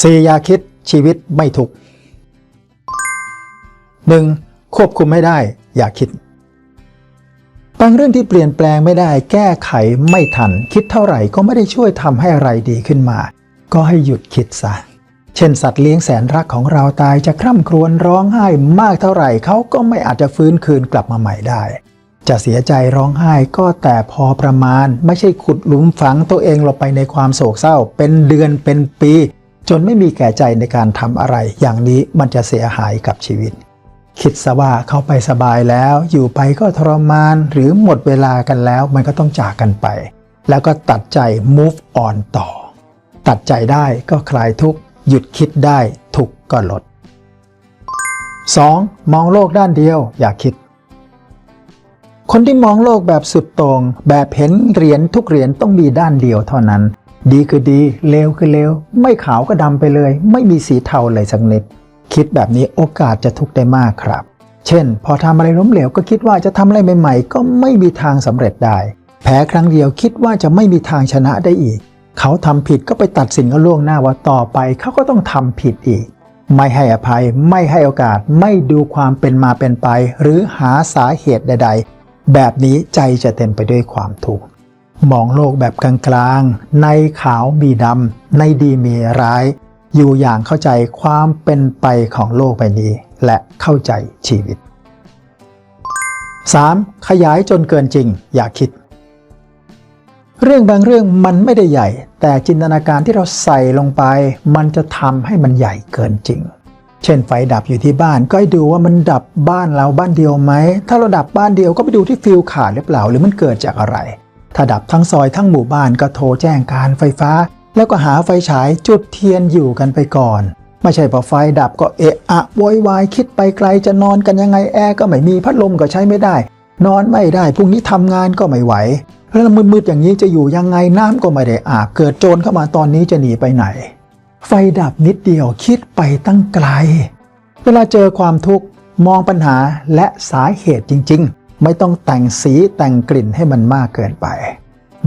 สี่อย่าคิดชีวิตไม่ทุกข์หนึ่งควบคุมไม่ได้ อย่าคิด บางเรื่องที่เปลี่ยนแปลงไม่ได้ แก้ไขไม่ทัน คิดเท่าไหร่ก็ไม่ได้ช่วยทำให้อะไรดีขึ้นมา ก็ให้หยุดคิดซะ เช่นสัตว์เลี้ยงแสนรักของเราตายจะคร่ำครวญร้องไห้มากเท่าไหร่เขาก็ไม่อาจจะฟื้นคืนกลับมาใหม่ได้ จะเสียใจร้องไห้ก็แต่พอประมาณ ไม่ใช่ขุดหลุมฝังตัวเองลงไปในความโศกเศร้า เป็นเดือนเป็นปี นไม่มีแก่ใจในการทำอะไร อย่างนี้มันจะเสียหายกับชีวิต คิดซะว่าเขาไปสบายแล้ว อยู่ไปก็ทรมาน หรือหมดเวลากันแล้ว มันก็ต้องจากกันไป แล้วก็ตัดใจ move on ต่อ ตัดใจได้ก็คลายทุกข์หยุดคิดได้ทุกข์ก็ลด 2. มองโลกด้านเดียว อย่าคิด คนที่มองโลกแบบสุดตง่งแบบเห็นเหรียญทุกเหรียญต้องมีด้านเดียวเท่านั้น ดีคือดี เลวคือเลว ไม่ขาวก็ดำไปเลย ไม่มีสีเทาเลยสักนิด คิดแบบนี้โอกาสจะทุกข์ได้มากครับ เช่น พอทำอะไรล้มเหลวก็คิดว่าจะทำอะไรใหม่ๆ ก็ไม่มีทางสำเร็จได้ แพ้ครั้งเดียวคิดว่าจะไม่มีทางชนะได้อีก เขาทำผิดก็ไปตัดสินกันล่วงหน้าว่าต่อไปเขาก็ต้องทำผิดอีก ไม่ให้อภัย ไม่ให้โอกาส ไม่ดูความเป็นมาเป็นไป หรือหาสาเหตุใด ๆ แบบนี้ใจจะเต็มไปด้วยความทุกข์ มองโลกแบบกลางๆ ในขาวมีดำ ในดีมีร้าย อยู่อย่างเข้าใจความเป็นไปของโลกใบนี้ และเข้าใจชีวิต 3. ขยายจนเกินจริง อย่าคิด เรื่องบางเรื่องมันไม่ได้ใหญ่ แต่จินตนาการที่เราใส่ลงไป มันจะทำให้มันใหญ่เกินจริง เช่นไฟดับอยู่ที่บ้านก็ให้ดูว่ามันดับบ้านเราบ้านเดียวไหม ถ้าเราดับบ้านเดียวก็ไปดูที่ฟิวขาดหรือเปล่า หรือมันเกิดจากอะไร ถ้าดับทั้งซอยทั้งหมู่บ้านก็โทรแจ้งการไฟฟ้า แล้วก็หาไฟฉายจุดเทียนอยู่กันไปก่อน ไม่ใช่พอไฟดับก็เอะอะโวยวายคิดไปไกลจะนอนกันยังไงแอร์ก็ไม่มีพัดลมก็ใช้ไม่ได้ นอนไม่ได้พรุ่งนี้ทำงานก็ไม่ไหวแล้วมืดๆอย่างนี้จะอยู่ยังไงน้ำก็ไม่ได้อาบเกิดโจรเข้ามาตอนนี้จะหนีไปไหน ไฟดับนิดเดียวคิดไปตั้งไกล เวลาเจอความทุกข์มองปัญหาและสาเหตุจริง ๆ ไม่ต้องแต่งสีแต่งกลิ่นให้มันมากเกินไป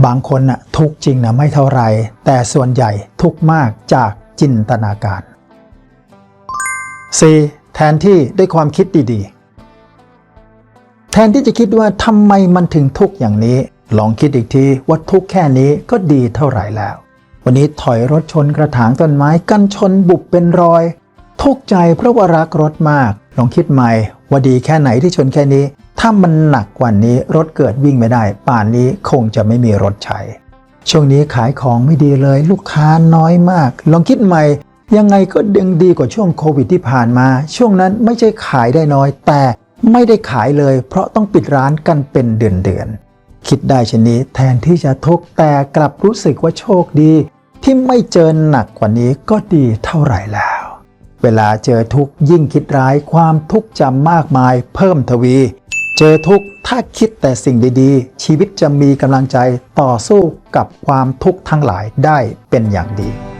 บางคนน่ะทุกจริงนะไม่เท่าไร แต่ส่วนใหญ่ทุกมากจากจินตนาการ 4. แทนที่ด้วยความคิดดีๆ แทนที่จะคิดว่าทำไมมันถึงทุกอย่างนี้ ลองคิดอีกทีว่าทุกแค่นี้ก็ดีเท่าไหร่แล้ว วันนี้ถอยรถชนกระถางต้นไม้กันชนบุบเป็นรอย ทุกใจเพราะว่ารักรถมาก ลองคิดใหม่ว่าดีแค่ไหนที่ชนแค่นี้ ถ้ามันหนักกว่านี้รถเกิดวิ่งไม่ได้ ป่านนี้คงจะไม่มีรถใช้ ช่วงนี้ขายของไม่ดีเลย ลูกค้าน้อยมาก ลองคิดใหม่ ยังไงก็ยังดีกว่าช่วงโควิดที่ผ่านมา ช่วงนั้นไม่ใช่ขายได้น้อย แต่ไม่ได้ขายเลย เพราะต้องปิดร้านกันเป็นเดือนๆคิดได้เช่นนี้แทนที่จะทุกข์แต่กลับรู้สึกว่าโชคดี ที่ไม่เจอหนักกว่านี้ก็ดีเท่าไหร่แล้ว เวลาเจอทุกข์ยิ่งคิดร้ายความทุกข์จะมากมายเพิ่มทวี เจอทุกข์ถ้าคิดแต่สิ่งดีๆ ชีวิตจะมีกำลังใจต่อสู้กับความทุกข์ทั้งหลายได้เป็นอย่างดี